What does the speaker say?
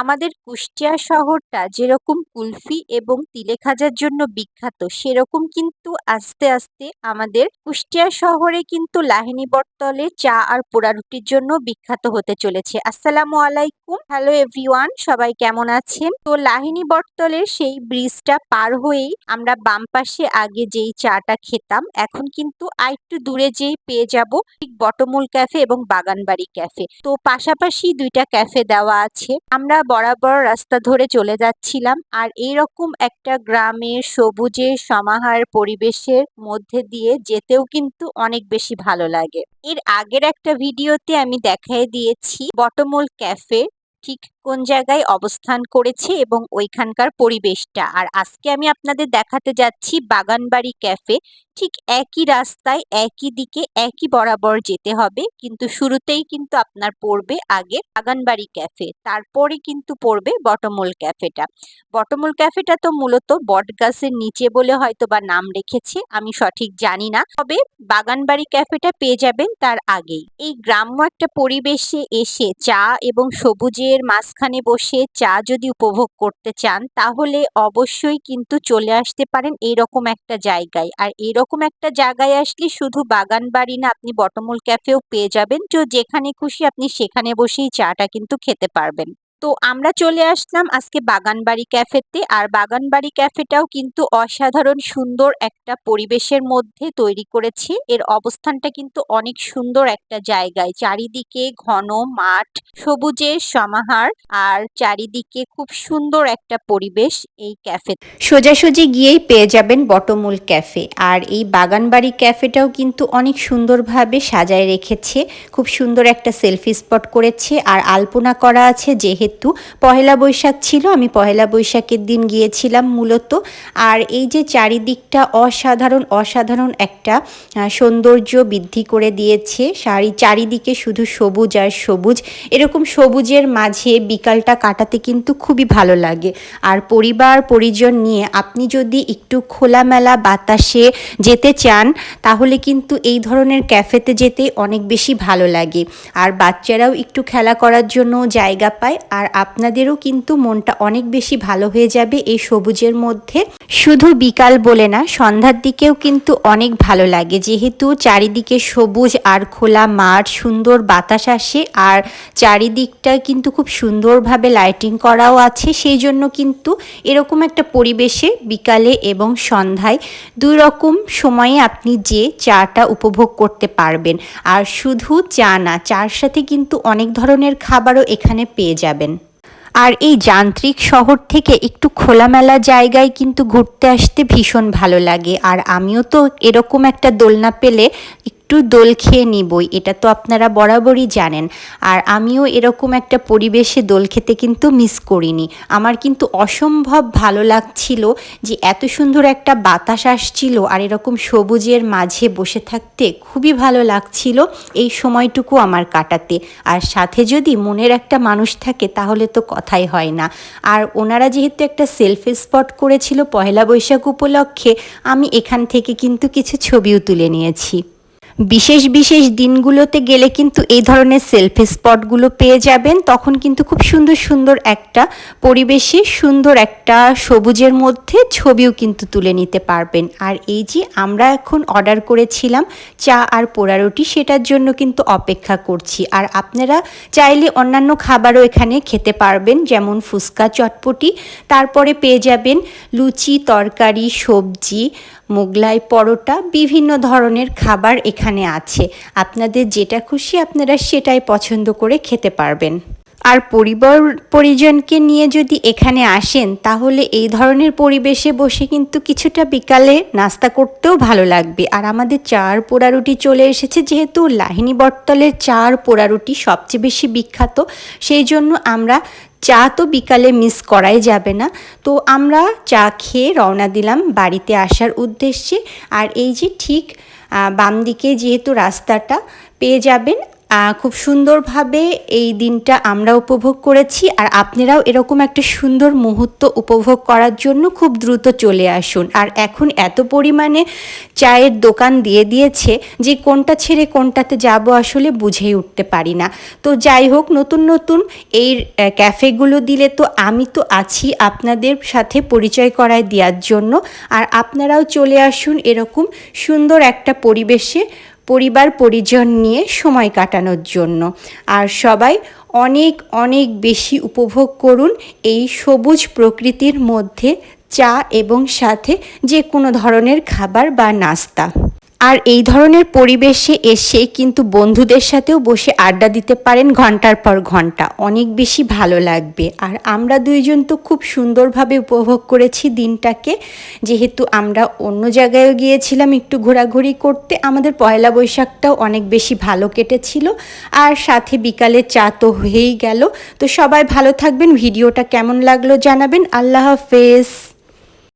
আমাদের কুষ্টিয়া শহরটা যেরকম কুলফি এবং তিলে খাজার জন্য বিখ্যাত, সেরকম কিন্তু আস্তে আস্তে আমাদের কুষ্টিয়া শহরে কিন্তু লাহিনী বটতলে চা আর পোড়া রুটির জন্য বিখ্যাত হতে চলেছে। আসসালামু আলাইকুম। হ্যালো এভরিওয়ান সবাই কেমন আছেন? তো লাহিনী বটতলের সেই ব্রিজটা পার হয়েই আমরা বাম পাশে আগে যেই চাটা খেতাম, এখন কিন্তু আরেকটু দূরে যেই পেয়ে যাব ঠিক বটমূল ক্যাফে এবং বাগানবাড়ি ক্যাফে তো পাশাপাশি দুইটা ক্যাফে দেওয়া আছে। আমরা বরাবর রাস্তা ধরে চলে যাচ্ছিলাম। আর এইরকম একটা গ্রামের সবুজের সমাহার পরিবেশের মধ্যে দিয়ে যেতেও কিন্তু অনেক বেশি ভালো লাগে। এর আগের একটা ভিডিওতে আমি দেখাই দিয়েছি বটমূল ক্যাফে ঠিক কোন জায়গায় অবস্থান করেছে এবং ওইখানকার পরিবেশটা। আর আজকে আমি আপনাদের দেখাতে যাচ্ছি বাগানবাড়ি ক্যাফে ঠিক একই রাস্তায়, একই দিকে, একই বরাবর যেতে হবে। কিন্তু শুরুতেই কিন্তু আপনার পড়বে আগে বাগানবাড়ি ক্যাফে, তারপরে কিন্তু পড়বে বটমূল ক্যাফেটা। বটমূল ক্যাফেটা তো মূলত বটগাছের নিচে বলে হয়তো বা নাম রেখেছে, আমি সঠিক জানি না। তবে বাগানবাড়ি ক্যাফেটা পেয়ে যাবেন তার আগেই। এই গ্রাম্য একটা পরিবেশে এসে চা এবং সবুজের মাঝখানে বসে চা যদি উপভোগ করতে চান, তাহলে অবশ্যই কিন্তু চলে আসতে পারেন এইরকম একটা জায়গায়। আর এরকম একটা জায়গায় আসলে শুধু বাগান বাড়ি না, আপনি বটমূল ক্যাফেও পেয়ে যাবেন। তো যেখানে খুশি আপনি সেখানে বসেই চাটা কিন্তু খেতে পারবেন। তো আমরা চলে আসলাম আজকে বাগানবাড়ি ক্যাফেতে। আর বাগানবাড়ি ক্যাফেটাও কিন্তু অসাধারণ সুন্দর একটা পরিবেশের মধ্যে তৈরি করেছে। এর অবস্থানটা কিন্তু অনেক সুন্দর একটা জায়গায়। চারিদিকে ঘন মাঠ, সবুজের সমাহার আর চারিদিকে খুব সুন্দর একটা পরিবেশ এই ক্যাফে সোজাসুজি গিয়েই পেয়ে যাবেন বটমূল ক্যাফে। আর এই বাগানবাড়ি ক্যাফেটাও কিন্তু অনেক সুন্দরভাবে সাজায় রেখেছে। খুব সুন্দর একটা সেলফি স্পট করেছে। আর আলপনা করা আছে যেহেতু যেহেতু পহেলা বৈশাখ ছিল, আমি পহেলা বৈশাখের দিন গিয়েছিলাম মূলত। আর এই যে চারিদিকটা অসাধারণ অসাধারণ একটা সৌন্দর্য বৃদ্ধি করে দিয়েছে শাড়ি চারিদিকে শুধু সবুজ আর সবুজ। এরকম সবুজের মাঝে বিকালটা কাটাতে কিন্তু খুবই ভালো লাগে। আর পরিবার, পরিজন নিয়ে আপনি যদি একটু খোলামেলা বাতাসে যেতে চান, তাহলে কিন্তু এই ধরনের ক্যাফেতে যেতে অনেক বেশি ভালো লাগে। আর বাচ্চারাও একটু খেলা করার জন্য জায়গা পায়। আর আপনাদেরও কিন্তু মনটা অনেক বেশি ভালো হয়ে যাবে এই সবুজের মধ্যে। শুধু বিকাল বলে না, সন্ধ্যার দিকেও কিন্তু অনেক ভালো লাগে। যেহেতু চারিদিকে সবুজ আর খোলা মাঠ, সুন্দর বাতাস আসে আর চারিদিকটা কিন্তু খুব সুন্দরভাবে লাইটিং করাও আছে। সেই জন্য কিন্তু এরকম একটা পরিবেশে বিকালে এবং সন্ধ্যায় দুই রকম সময়ে আপনি যে চাটা উপভোগ করতে পারবেন। আর শুধু চা না, চার সাথে কিন্তু অনেক ধরনের খাবারও এখানে পেয়ে যাবেন। আর এই যান্ত্রিক শহর থেকে একটু খোলামেলা জায়গায় কিন্তু ঘুরতে আসতে ভীষণ ভালো লাগে। আর আমিও তো এরকম একটা দোলনা পেলে একটু দোল খেয়ে নিবই, এটা তো আপনারা বরাবরই জানেন। আর আমিও এরকম একটা পরিবেশে দোল খেতে কিন্তু মিস করিনি। আমার কিন্তু অসম্ভব ভালো লাগছিল যে এত সুন্দর একটা বাতাস আসছিল আর এরকম সবুজের মাঝে বসে থাকতে খুবই ভালো লাগছিল এই সময়টুকু আমার কাটাতে। আর সাথে যদি মনের একটা মানুষ থাকে তাহলে তো কথাই হয় না। আর ওনারা যেহেতু একটা সেলফি স্পট করেছিল পয়লা বৈশাখ উপলক্ষে, আমি এখান থেকে কিন্তু কিছু ছবিও তুলে নিয়েছি। বিশেষ বিশেষ দিনগুলোতে গেলে কিন্তু এই ধরনের সেলফি স্পটগুলো পেয়ে যাবেন। তখন কিন্তু খুব সুন্দর সুন্দর একটা পরিবেশে সুন্দর একটা সবুজের মধ্যে ছবিও কিন্তু তুলে নিতে পারবেন। আর এই যে আমরা এখন অর্ডার করেছিলাম চা আর পোড়া রুটি, সেটার জন্য কিন্তু অপেক্ষা করছি। আর আপনারা চাইলে অন্যান্য খাবারও এখানে খেতে পারবেন, যেমন ফুচকা, চটপটি। তারপরে পেয়ে যাবেন লুচি, তরকারি, সবজি মোগলাই পরোটা বিভিন্ন ধরনের খাবার এখানে আছে। আপনাদের যেটা খুশি আপনারা সেটাই পছন্দ করে খেতে পারবেন। আর পরিবার, পরিজনকে নিয়ে যদি এখানে আসেন, তাহলে এই ধরনের পরিবেশে বসে কিন্তু কিছুটা বিকালে নাস্তা করতেও ভালো লাগবে। আর আমাদের চার পোড়া রুটি চলে এসেছে, যেহেতু লাহিনী বটতলের চার পোড়া রুটি সবচেয়ে বেশি বিখ্যাত, সেই জন্য আমরা চা তো বিকালে মিস করাই যাবে না। তো আমরা চা খেয়ে রওনা দিলাম বাড়িতে আসার উদ্দেশ্যে। আর এই যে ঠিক বাম দিকে যেহেতু রাস্তাটা, পেয়ে যাবেন খুব সুন্দরভাবে এই দিনটা আমরা উপভোগ করেছি আর আপনারাও এরকম একটা সুন্দর মুহূর্ত উপভোগ করার জন্য খুব দ্রুত চলে আসুন। আর এখন এত পরিমাণে চায়ের দোকান দিয়ে দিয়েছে যে কোনটা ছেড়ে কোনটাতে যাব আসলে বুঝেই উঠতে পারি না। তো যাই হোক, নতুন নতুন এই ক্যাফেগুলো দিলে তো আমি তো আছি আপনাদের সাথে পরিচয় করায় দেওয়ার জন্য। আর আপনারাও চলে আসুন এরকম সুন্দর একটা পরিবেশে পরিবার পরিজন নিয়ে সময় কাটানোর জন্য। আর সবাই অনেক অনেক বেশি উপভোগ করুন এই সবুজ প্রকৃতির মধ্যে চা এবং সাথে যে কোনো ধরনের খাবার বা নাস্তা। আর এই ধরনের পরিবেশে এসে কিন্তু বন্ধুদের সাথেও বসে আড্ডা দিতে পারেন ঘণ্টার পর ঘণ্টা। অনেক বেশি ভালো লাগবে। আর আমরা দুইজন তো খুব সুন্দরভাবে উপভোগ করেছি দিনটাকে। যেহেতু আমরা অন্য জায়গায়ও গিয়েছিলাম একটু ঘোরাঘুরি করতে, আমাদের পয়লা বৈশাখটাও অনেক বেশি ভালো কেটেছিল। আর সাথে বিকালে চা তো হয়েই গেল। তো সবাই ভালো থাকবেন, ভিডিওটা কেমন লাগল জানাবেন। আল্লাহ হাফেজ।